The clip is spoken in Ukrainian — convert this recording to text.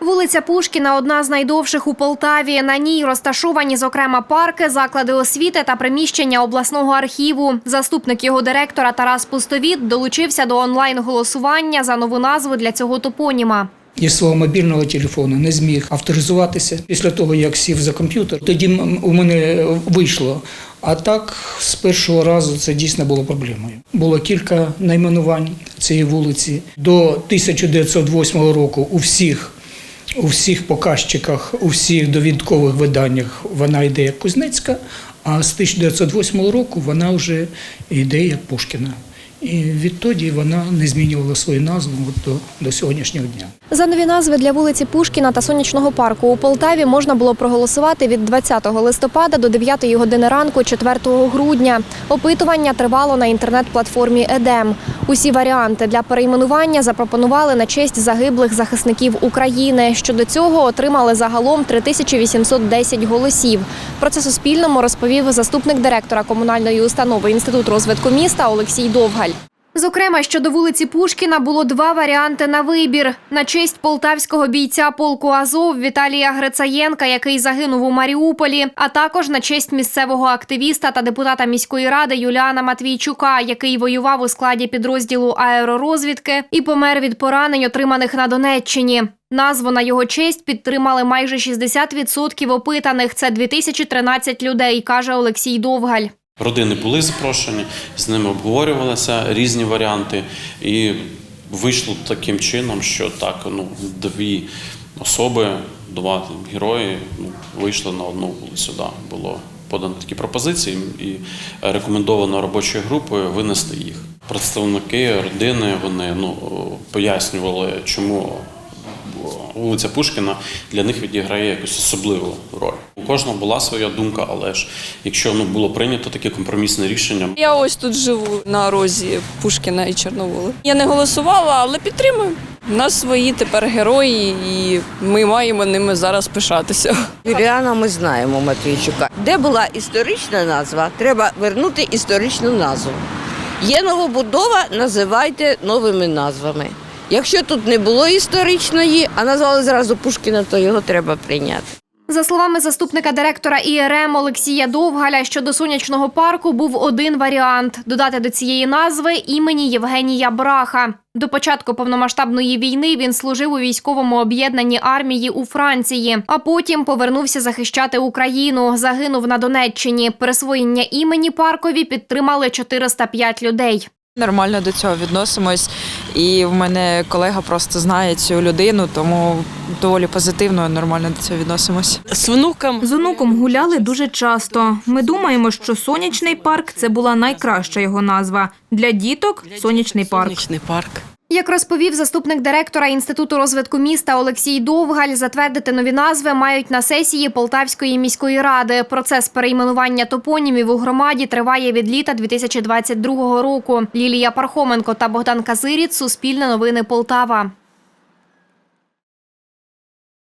Вулиця Пушкіна одна з найдовших у Полтаві. На ній розташовані, зокрема, парки, заклади освіти та приміщення обласного архіву. Заступник його директора Тарас Пустовіт долучився до онлайн-голосування за нову назву для цього топоніма. Із свого мобільного телефону не зміг авторизуватися після того, як сів за комп'ютер. Тоді у мене вийшло. А так, з першого разу це дійсно було проблемою. Було кілька найменувань цієї вулиці. До 1908 року у всіх, у всіх показчиках, у всіх довідкових виданнях вона йде як Кузнецька, а з 1908 року вона вже йде як Пушкіна. І відтоді вона не змінювала свою назву до, до сьогоднішнього дня. За нові назви для вулиці Пушкіна та Сонячного парку у Полтаві можна було проголосувати від 20 листопада до 9 години ранку 4 грудня. Опитування тривало на інтернет-платформі Едем. Усі варіанти для перейменування запропонували на честь загиблих захисників України. Щодо цього отримали загалом 3810 голосів. Про це Суспільному розповів заступник директора комунальної установи Інститут розвитку міста Олексій Довгаль. Зокрема, щодо вулиці Пушкіна було два варіанти на вибір: на честь полтавського бійця полку Азов Віталія Грицаєнка, який загинув у Маріуполі, а також на честь місцевого активіста та депутата міської ради Юліана Матвійчука, який воював у складі підрозділу аеророзвідки і помер від поранень, отриманих на Донеччині. Назву на його честь підтримали майже 60% опитаних. Це 2013 людей, каже Олексій Довгаль. Родини були запрошені, з ними обговорювалися різні варіанти, і вийшло таким чином, що так ну дві особи, два герої ну, вийшли на одну вулицю. Да. Було подано такі пропозиції і рекомендовано робочою групою винести їх. Представники родини вони ну пояснювали, чому вулиця Пушкіна для них відіграє якусь особливу роль. У кожного була своя думка, але ж якщо ну було прийнято таке компромісне рішення, Я ось тут живу на розі Пушкіна і Чорноволи. Я не голосувала, але підтримую. У нас свої тепер герої, і ми маємо ними зараз пишатися. Юліана ми знаємо Матвійчука. Де була історична назва, треба вернути історичну назву. Є новобудова, називайте новими назвами. Якщо тут не було історичної, а назвали зразу Пушкіна, то його треба прийняти. За словами заступника директора ІРМ Олексія Довгаля, щодо сонячного парку був один варіант додати до цієї назви імені Євгенія Браха. До початку повномасштабної війни він служив у військовому об'єднанні армії у Франції, а потім повернувся захищати Україну. Загинув на Донеччині. Присвоєння імені паркові підтримали 405 людей. Нормально до цього відносимось, і в мене колега просто знає цю людину, тому доволі позитивно і нормально до цього відносимось. З внуком З онуком гуляли дуже часто. Ми думаємо, що сонячний парк це була найкраща його назва. Для діток сонячний парк. Сонячний парк. Як розповів заступник директора Інституту розвитку міста Олексій Довгаль, затвердити нові назви мають на сесії Полтавської міської ради. Процес перейменування топонімів у громаді триває від літа 2022 року. Лілія Пархоменко та Богдан Казиріт Суспільне новини Полтава.